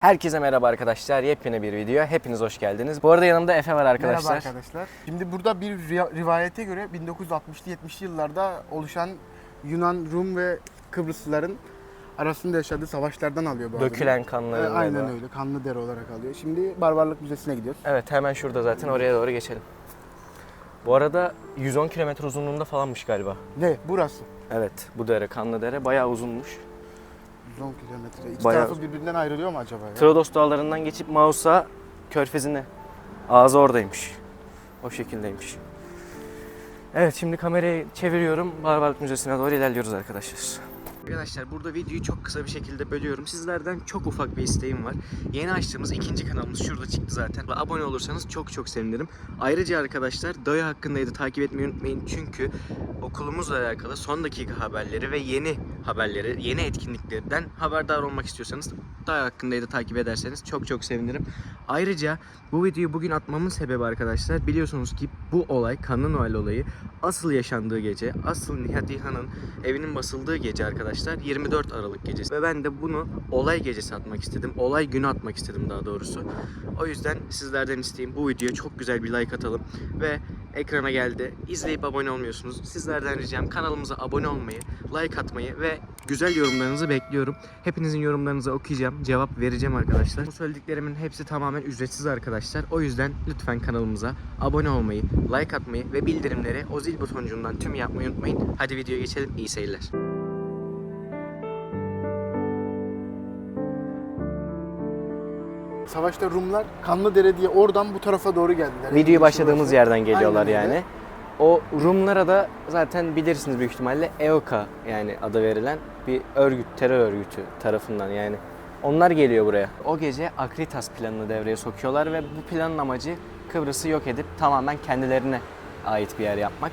Herkese merhaba arkadaşlar. Yepyeni bir video. Hepiniz hoş geldiniz. Bu arada yanımda Efe var arkadaşlar. Merhaba arkadaşlar. Şimdi burada bir rivayete göre 1960'lı 70'li yıllarda oluşan Yunan, Rum ve Kıbrıslıların arasında yaşadığı savaşlardan alıyor bu adını. Dökülen E, kanları. Aynen öyle. Kanlı dere olarak alıyor. Şimdi Barbarlık Müzesi'ne gidiyoruz. Evet hemen şurada zaten oraya doğru geçelim. Bu arada 110 kilometre uzunluğunda falanmış galiba. Ne? Burası. Evet bu dere Kanlı dere bayağı uzunmuş. 110 kilometre. İki Bayağı- tarafı birbirinden ayrılıyor mu acaba ya? Troodos dağlarından geçip Mausa körfezine. Ağzı oradaymış. O şekildeymiş. Evet şimdi kamerayı çeviriyorum. Barbarlık Müzesi'ne doğru ilerliyoruz arkadaşlar. Arkadaşlar burada videoyu çok kısa bir şekilde bölüyorum. Sizlerden çok ufak bir isteğim var. Yeni açtığımız ikinci kanalımız şurada çıktı zaten. Abone olursanız çok çok sevinirim. Ayrıca arkadaşlar Doya hakkındaydı da takip etmeyi unutmayın. Çünkü okulumuzla alakalı son dakika haberleri ve yeni haberleri, yeni etkinliklerden haberdar olmak istiyorsanız Doya hakkındaydı da takip ederseniz çok çok sevinirim. Ayrıca bu videoyu bugün atmamın sebebi arkadaşlar biliyorsunuz ki bu olay Kanlı Noel olayı asıl yaşandığı gece, asıl Nihat İlhan'ın evinin basıldığı gece arkadaşlar 24 Aralık gecesi. Ve ben de bunu olay gecesi atmak istedim. Olay günü atmak istedim daha doğrusu. O yüzden sizlerden isteğim bu videoya çok güzel bir like atalım ve ekrana geldi. İzleyip abone olmuyorsunuz. Sizlerden ricam kanalımıza abone olmayı, like atmayı ve güzel yorumlarınızı bekliyorum. Hepinizin yorumlarınızı okuyacağım, cevap vereceğim arkadaşlar. Bu söylediklerimin hepsi tamamen ücretsiz arkadaşlar. O yüzden lütfen kanalımıza abone olmayı, like atmayı ve bildirimleri o zil butoncuğundan tüm yapmayı unutmayın. Hadi videoya geçelim. İyi seyirler. Savaşta Rumlar Kanlı Dere diye oradan bu tarafa doğru geldiler. Videoyu başladığımız yerden geliyorlar Aynen öyle. yani. O Rumlara da zaten bilirsiniz büyük ihtimalle EOKA yani adı verilen bir örgüt, terör örgütü tarafından yani. Onlar geliyor buraya. O gece Akritas planını devreye sokuyorlar ve bu planın amacı Kıbrıs'ı yok edip tamamen kendilerine ait bir yer yapmak.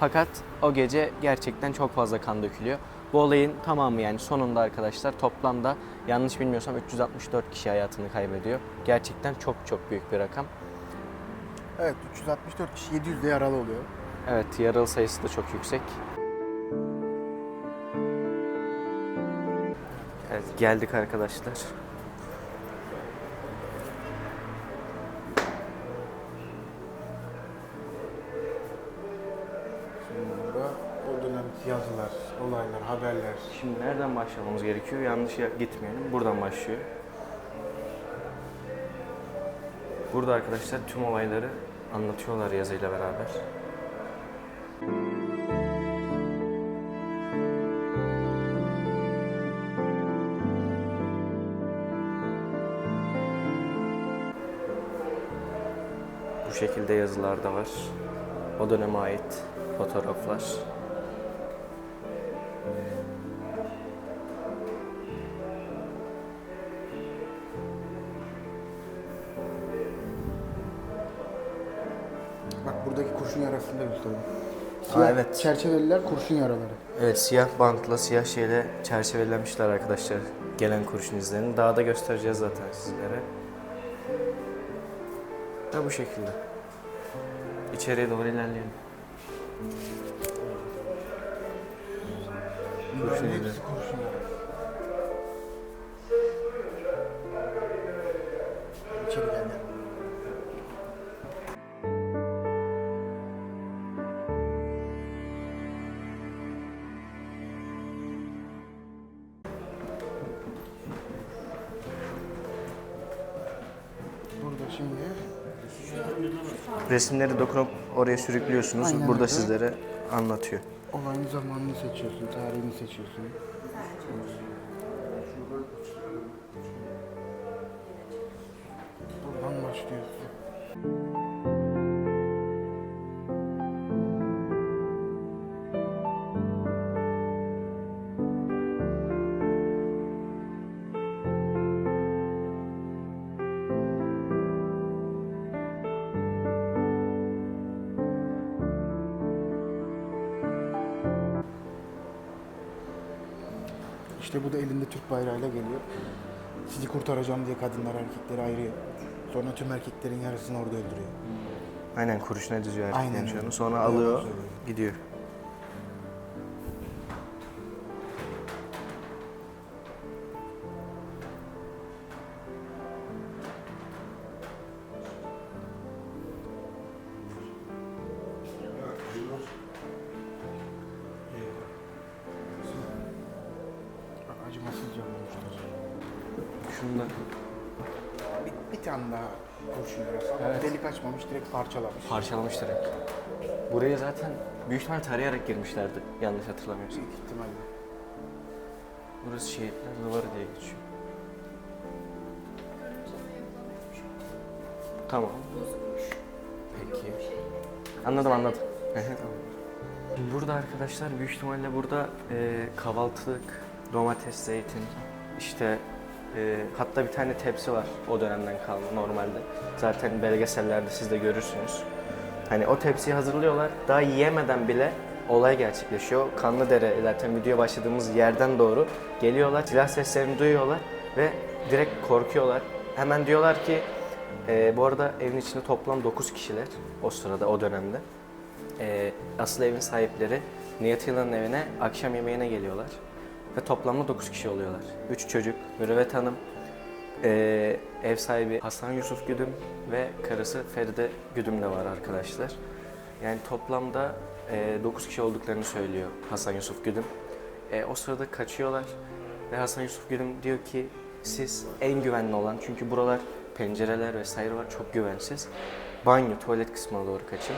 Fakat o gece gerçekten çok fazla kan dökülüyor. Bu olayın tamamı yani sonunda arkadaşlar toplamda yanlış bilmiyorsam 364 kişi hayatını kaybediyor. Gerçekten çok çok büyük bir rakam. Evet 364 kişi 700 de yaralı oluyor. Evet, yaralı sayısı da çok yüksek. Evet, geldik arkadaşlar. Şimdi burada o dönemki yazılar, olaylar, haberler. Şimdi nereden başlamamız gerekiyor? Yanlış ya- gitmeyelim. Buradan başlıyor. Burada arkadaşlar tüm olayları anlatıyorlar yazıyla beraber. Bu şekilde yazılar da var. O döneme ait fotoğraflar. Bak buradaki kurşun yarasını da göstereyim. Siyah evet. çerçeveliler kurşun yaraları. Evet siyah bantla siyah şeyle çerçevelemişler arkadaşlar gelen kurşun izlerini. Daha da göstereceğiz zaten sizlere. Ve bu şekilde. İçeriye doğru ilerleyelim. Gel. Burada şimdi Resimleri dokunup oraya sürüklüyorsunuz. Aynen Burada öyle. sizlere anlatıyor. Olayın zamanını seçiyorsun, tarihini seçiyorsun. Buradan İşte bu da elinde Türk bayrağıyla geliyor. Sizi kurtaracağım diye kadınlar erkekleri ayırıyor. Sonra tüm erkeklerin yarısını orada öldürüyor. Aynen kurşuna diziyor Aynen erkeklerin öyle. şunu. Sonra alıyor gidiyor. Şunda. Bir, bir tane daha kurşun yarası ama Evet. delik açmamış direkt parçalamış. Parçalamış direkt. Buraya zaten büyük ihtimal tarayarak girmişlerdi. Yanlış hatırlamıyorsam. Büyük ihtimalle. Burası şehitler duvarı diye geçiyor. Tamam. Peki. Anladım anladım. Burada arkadaşlar büyük ihtimalle burada e, kahvaltılık, domates, zeytin, işte e, hatta bir tane tepsi var o dönemden kalma normalde. Zaten belgesellerde siz de görürsünüz. Hani o tepsiyi hazırlıyorlar. Daha yiyemeden bile olay gerçekleşiyor. Kanlıdere zaten video başladığımız yerden doğru geliyorlar. Silah seslerini duyuyorlar ve direkt korkuyorlar. Hemen diyorlar ki e, bu arada evin içinde toplam 9 kişiler o sırada o dönemde. E, asıl evin sahipleri Niyet Yılan'ın evine akşam yemeğine geliyorlar. Ve toplamda 9 kişi oluyorlar. 3 çocuk, Mürüvvet Hanım, ee, ev sahibi Hasan Yusuf Güdüm ve karısı Feride Güdüm de var arkadaşlar. Yani toplamda 9 kişi olduklarını söylüyor Hasan Yusuf Güdüm. E, o sırada kaçıyorlar ve Hasan Yusuf Güdüm diyor ki siz en güvenli olan çünkü buralar pencereler vesaire var çok güvensiz. Banyo, tuvalet kısmına doğru kaçın.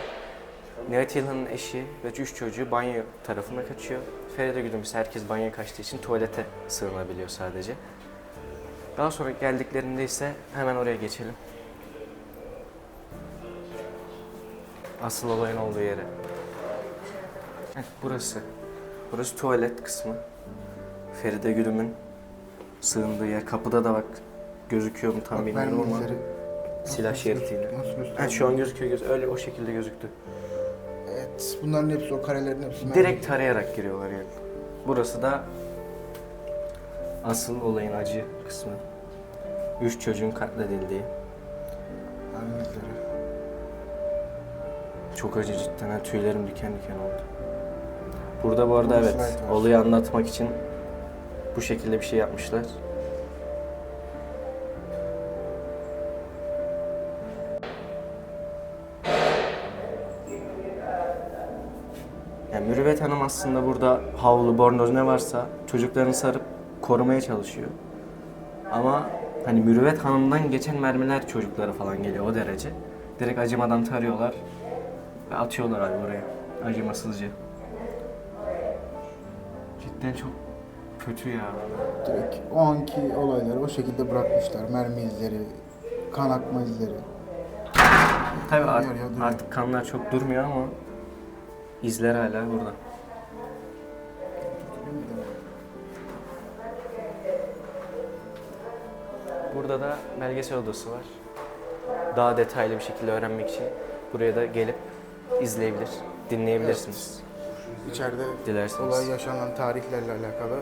Nihat Yılan'ın eşi ve üç çocuğu banyo tarafına kaçıyor. Feride Güdüm ise herkes banyoya kaçtığı için tuvalete sığınabiliyor sadece. Daha sonra geldiklerinde ise hemen oraya geçelim. Asıl olayın olduğu yere. Heh, burası. Burası tuvalet kısmı. Feride Gülüm'ün sığındığı yer. Kapıda da bak gözüküyor mu tam bilmiyorum ama silah şeritiyle. Nasıl Ha, şu an gözüküyor göz öyle o şekilde gözüktü. Bunların hepsi o karelerin hepsi. Direkt tarayarak giriyorlar yani. Burası da asıl olayın acı kısmı. Üç çocuğun katledildiği. mermi izleri. Çok acı cidden. Ha, tüylerim diken diken oldu. Burada bu arada Burada evet var. olayı anlatmak için bu şekilde bir şey yapmışlar. Yani Mürüvvet Hanım aslında burada havlu, bornoz ne varsa çocuklarını sarıp korumaya çalışıyor. Ama hani Mürüvvet Hanım'dan geçen mermiler çocuklara falan geliyor o derece. Direkt acımadan tarıyorlar ve atıyorlar abi oraya. Acımasızca. Cidden çok kötü ya. Direkt o anki olayları o şekilde bırakmışlar. Mermi izleri, kan akma izleri. Tabii duruyor. artık kanlar çok durmuyor ama izler hala burada. Burada da belgesel odası var. Daha detaylı bir şekilde öğrenmek için buraya da gelip izleyebilir, dinleyebilirsiniz. İçeride Dilerseniz. olay yaşanan tarihlerle alakalı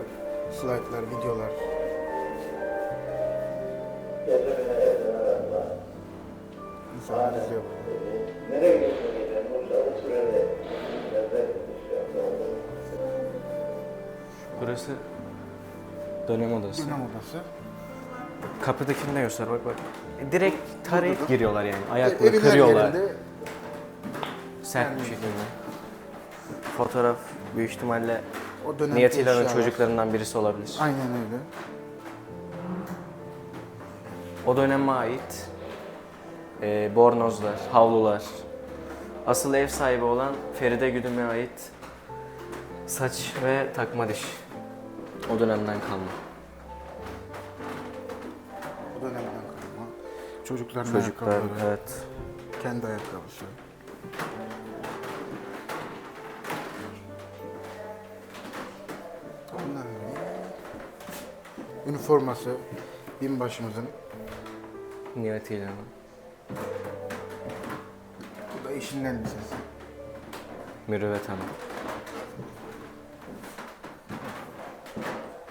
slaytlar, videolar. İnsanlar izliyor bunu. Burası dönem odası. Dönem odası. Kapıdakini de göster bak bak. E, Direkt tarayıp Burada giriyorlar yani. Ayakları kırıyorlar. yerinde Sert bir şekilde. Fotoğraf büyük ihtimalle o dönem Niyet İlhan'ın çocuklarından birisi olabilir. Aynen öyle. O döneme ait e, bornozlar, havlular. Asıl ev sahibi olan Feride Güdüm'e ait saç ve takma diş. O dönemden kalma. O dönemden kalma. Çocukların Çocuklar, ayakkabıları, evet. kendi ayakkabısı. Bunlar ne? Üniforması binbaşımızın. Niyet İlhan'ın. Eşinin elbisesi. Mürüvvet Hanım.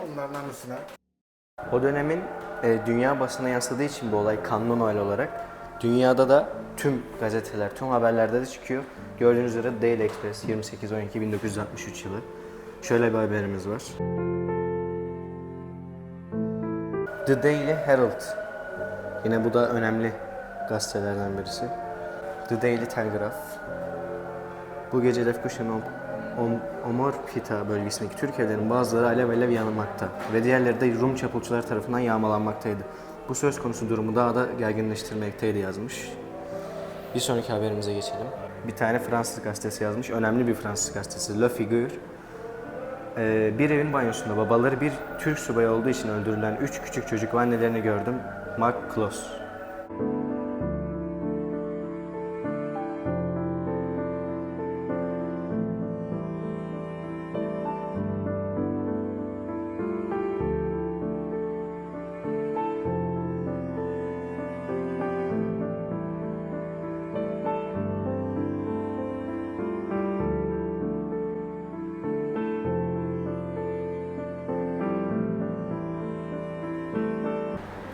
Onların anısına O dönemin e, dünya basına yansıdığı için bu olay kanlı Noel olarak dünyada da tüm gazeteler, tüm haberlerde de çıkıyor. Gördüğünüz üzere Daily Express 28-12-1963 yılı. Şöyle bir haberimiz var. The Daily Herald. Yine bu da önemli gazetelerden birisi. The Daily Telegraph. Bu gece Lefkoşa'nın Om- Omorpita bölgesindeki Türk bazıları alev alev yanmakta ve diğerleri de Rum çapulcular tarafından yağmalanmaktaydı. bu söz konusu durumu daha da gerginleştirmekteydi yazmış. Bir sonraki haberimize geçelim. Bir tane Fransız gazetesi yazmış. Önemli bir Fransız gazetesi. Le Figure. Ee, bir evin banyosunda babaları bir Türk subayı olduğu için öldürülen üç küçük çocuk annelerini gördüm. Mark Kloss.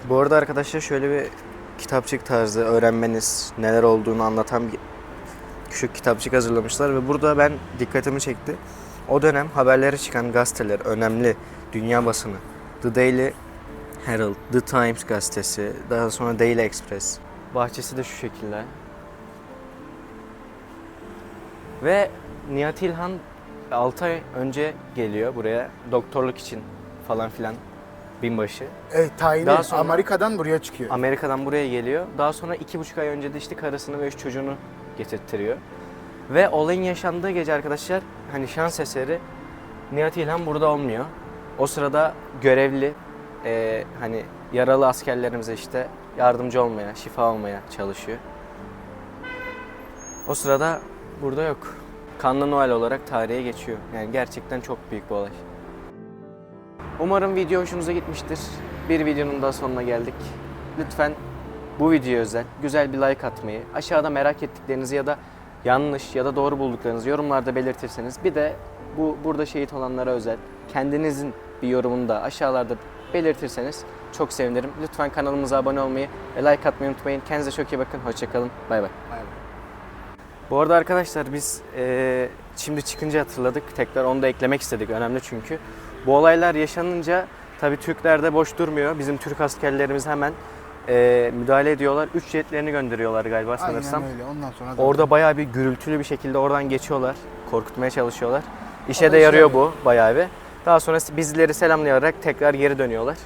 Bu arada arkadaşlar şöyle bir kitapçık tarzı öğrenmeniz, neler olduğunu anlatan bir küçük kitapçık hazırlamışlar ve burada ben dikkatimi çekti. O dönem haberlere çıkan gazeteler, önemli dünya basını, The Daily Herald, The Times gazetesi, daha sonra Daily Express. Bahçesi de şu şekilde. Ve Nihat İlhan 6 ay önce geliyor buraya doktorluk için falan filan binbaşı. Evet tayini Daha sonra- Amerika'dan buraya çıkıyor. Amerika'dan buraya geliyor. Daha sonra iki buçuk ay önce de işte karısını ve üç çocuğunu getirttiriyor. Ve olayın yaşandığı gece arkadaşlar hani şans eseri Nihat İlhan burada olmuyor. O sırada görevli eee, hani yaralı askerlerimize işte yardımcı olmaya, şifa olmaya çalışıyor. O sırada burada yok. Kanlı Noel olarak tarihe geçiyor. Yani gerçekten çok büyük bir olay. Umarım video hoşunuza gitmiştir. Bir videonun daha sonuna geldik. Lütfen bu videoya özel güzel bir like atmayı, aşağıda merak ettiklerinizi ya da yanlış ya da doğru bulduklarınızı yorumlarda belirtirseniz bir de bu burada şehit olanlara özel kendinizin bir yorumunu da aşağılarda belirtirseniz çok sevinirim. Lütfen kanalımıza abone olmayı ve like atmayı unutmayın. Kendinize çok iyi bakın. Hoşçakalın. Bay bay. Bay bay. Bu arada arkadaşlar biz eee, şimdi çıkınca hatırladık. Tekrar onu da eklemek istedik. Önemli çünkü. Bu olaylar yaşanınca tabii Türkler de boş durmuyor. Bizim Türk askerlerimiz hemen eee, müdahale ediyorlar. Üç jetlerini gönderiyorlar galiba sanırsam. Aynen öyle. Ondan sonra da- Orada bayağı bir gürültülü bir şekilde oradan geçiyorlar. Korkutmaya çalışıyorlar. İşe de yarıyor. bu bayağı bir. Daha sonra bizleri selamlayarak tekrar geri dönüyorlar.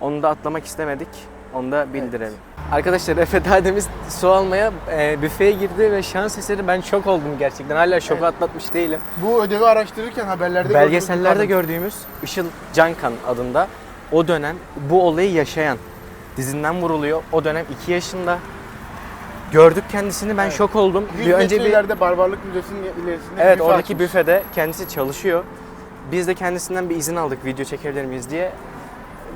Onu da atlamak istemedik. Onu da bildirelim. Arkadaşlar Efe daha demin su almaya e, büfeye girdi ve şans eseri ben şok oldum gerçekten. Hala şoku Evet. atlatmış değilim. Bu ödevi araştırırken haberlerde Belgesellerde gördüğümüz gördüğümüz Işıl Cankan adında o dönem bu olayı yaşayan dizinden vuruluyor. O dönem 2 yaşında. Gördük kendisini ben Evet. şok oldum. kadın. 100 Bir önce bir ileride Barbarlık Müzesi'nin ilerisinde Evet büfe oradaki açmış. büfede kendisi çalışıyor. Biz de kendisinden bir izin aldık video çekebilir miyiz diye.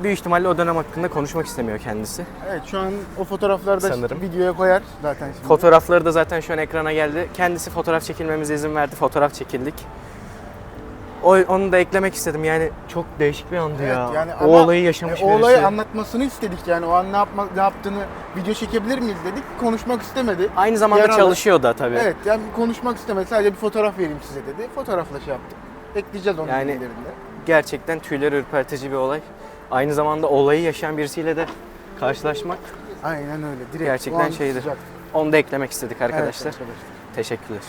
Büyük ihtimalle o dönem hakkında konuşmak istemiyor kendisi. Evet şu an o fotoğrafları da Sanırım. videoya koyar zaten şimdi. Fotoğrafları da zaten şu an ekrana geldi. Kendisi fotoğraf çekilmemize izin verdi. Fotoğraf çekildik. O, onu da eklemek istedim. Yani çok değişik bir andı ya. yani o ama, olayı yaşamış e, o birisi. olayı anlatmasını istedik yani o an ne, yapma, ne yaptığını video çekebilir miyiz dedik. Konuşmak istemedi. Aynı zamanda Yaralı. çalışıyor da tabii. Evet yani konuşmak istemedi. Sadece bir fotoğraf vereyim size dedi. Fotoğrafla şey yaptık. Ekleyeceğiz onu Yani- bilgilerinde. Gerçekten tüyleri ürpertici bir olay. Aynı zamanda olayı yaşayan birisiyle de karşılaşmak Aynen öyle. Direkt Gerçekten an şeydi. sıcak. onu da eklemek istedik arkadaşlar. arkadaşlar. Teşekkürler.